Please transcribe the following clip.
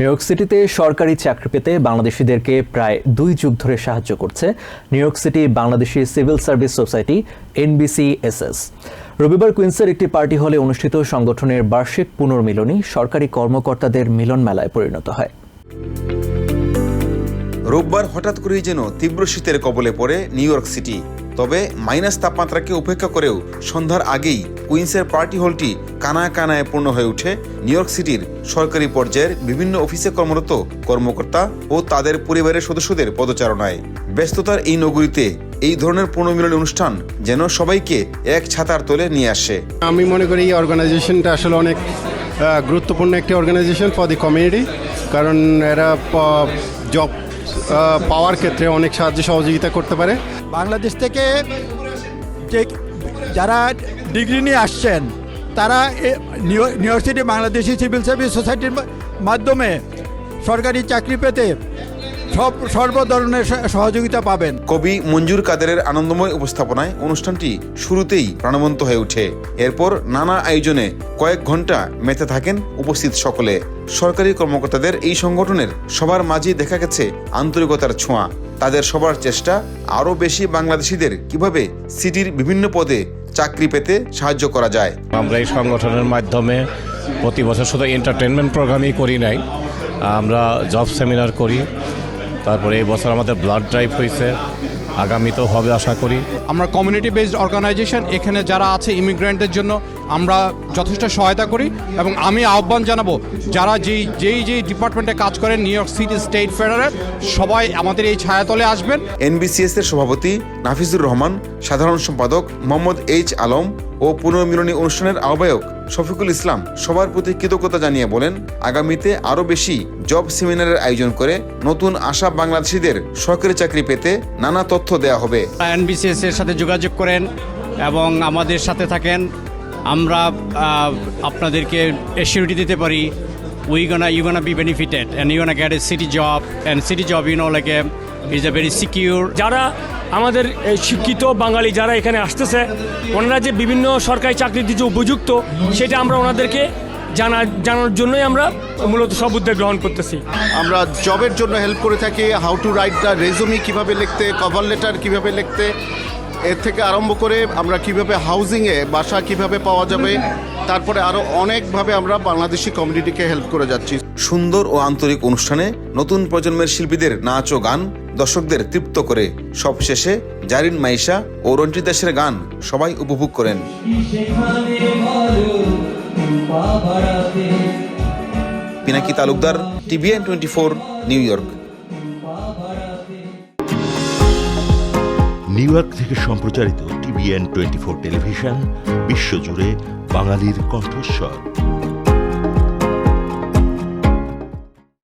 New York সিটিতে সরকারি চাকরি পেতে বাংলাদেশিদেরকে প্রায় দুই যুগ ধরে সাহায্য করছে New York city Bangladeshi civil service society NBCSS রবিবার কুইন্সের একটি পার্টি হলে অনুষ্ঠিত সংগঠনের বার্ষিক পুনর্মিলনী সরকারি কর্মকর্তাদের মিলন মেলায় পরিণত হয়। রোববার হঠাৎ করেই যেন তীব্র শীতের কবলে পড়ে নিউ ইয়র্ক সিটি তবে মাইনাস তাপমাত্রাকে উপেক্ষা করেও সন্ধ্যার আগেই কুইন্সের পার্টি হলটি কানায় কানায় পূর্ণ হয়ে ওঠে। নিউ ইয়র্ক সিটির সরকারি পর্যায়ের বিভিন্ন অফিসে কর্মরত কর্মকর্তা ও তাদের পরিবারের সদস্যদের পদচারণায়। ব্যস্ততার এই নগরীতে এই ধরনের পুনর্মিলনী অনুষ্ঠান যেন সবাইকে এক ছাতার তলে নিয়ে আসে। আমি মনে করি এই অর্গানাইজেশনটা আসলে অনেক গুরুত্বপূর্ণ একটি অর্গানাইজেশন ফর দি কমিউনিটি কারণ এরা জব পাওয়ার ক্ষেত্রে অনেক সাহায্য সহযোগিতা করতে পারে। বাংলাদেশ থেকে যে যারা ডিগ্রি নিয়ে আসছেন, তারা new new Bangladeshi civil service সোসাইটির মাধ্যমে সরকারি চাকরি পেতে সব সর্ব ধরনের সহ- সহযোগিতা পাবেন। কবি মঞ্জুর কাদেরের আনন্দময় উপস্থাপনায় অনুষ্ঠানটি শুরুতেই প্রাণবন্ত হয়ে ওঠে। এরপর নানা আয়োজনে কয়েক ঘণ্টা মেতে থাকেন উপস্থিত সকলে। সরকারি কর্মকর্তাদের এই সংগঠনের সবার মাঝেই দেখা গেছে আন্তরিকতার ছোঁয়া। তাদের সবার চেষ্টা আরও বেশি বাংলাদেশিদের কীভাবে সিটির বিভিন্ন পদে চাকরি পেতে সাহায্য করা যায়। আমরা এই সংগঠনের মাধ্যমে প্রতি বছর শুধু এন্টারটেনমেন্ট প্রোগ্রামই করি নাই আমরা জব সেমিনার করি তারপরে এই বছর আমাদের ব্লাড ড্রাইভ হয়েছে আগামীতেও হবে আশা করি। আমরা কমিউনিটি বেসড অর্গানাইজেশন এখানে যারা আছে ইমিগ্রেন্টের জন্য আমরা যথেষ্ট সহায়তা করি এবং আমি আহ্বান জানাব যারা যেই যেই যেই ডিপার্টমেন্টে কাজ করেন New York city state federal সবাই আমাদের এই ছায়াতলে আসবেন। এনবিসিএস এর সভাপতি নাফিজুর রহমান সাধারণ সম্পাদক মোহাম্মদ এইচ আলম ও পুনর্মিলনী অনুষ্ঠানের আহ্বায়ক শফিকুল ইসলাম সবার প্রতি কৃতজ্ঞতা জানিয়ে বলেন আগামীতে আরও বেশি জব সেমিনারের আয়োজন করে নতুন আশা বাংলাদেশিদের সরকারি চাকরি পেতে নানা তথ্য দেওয়া হবে। এনবিসিএস এর সাথে যোগাযোগ করেন এবং আমাদের সাথে থাকেন। আমরা আপনাদেরকে এসিউরিটি দিতে পারি। We gonna you gonna be benefited and you gonna get a city job and city job you know like a is a very secure যারা আমাদের শিক্ষিত বাঙালি যারা এখানে আসতেছে ওনারা যে বিভিন্ন সরকারি চাকরির যে উপযুক্ত সেটা আমরা ওনাদেরকে জানা জানার জন্যই আমরা মূলত সব উদ্যোগ গ্রহণ করতেছি। আমরা জবের জন্য হেল্প করে থাকি how to write the resume কীভাবে লিখতে কভার লেটার কীভাবে লিখতে এর থেকে আরম্ভ করে আমরা কীভাবে হাউজিংয়ে বাসা কীভাবে পাওয়া যাবে তারপরে আরও অনেকভাবে আমরা বাংলাদেশি কমিউনিটিকে হেল্প করে যাচ্ছি। সুন্দর ও আন্তরিক অনুষ্ঠানে নতুন প্রজন্মের শিল্পীদের নাচ ও গান দর্শকদের তৃপ্ত করে। সবশেষে জারিন মাইশা ও রঞ্জিত দাসের গান সবাই উপভোগ করেন। Pinaki Talukdar TVN twenty four New York New York থেকে সম্প্রচারিত টিভিএন টোয়েন্টি ফোর টেলিভিশন, বিশ্বজুড়ে বাঙালির কণ্ঠস্বর।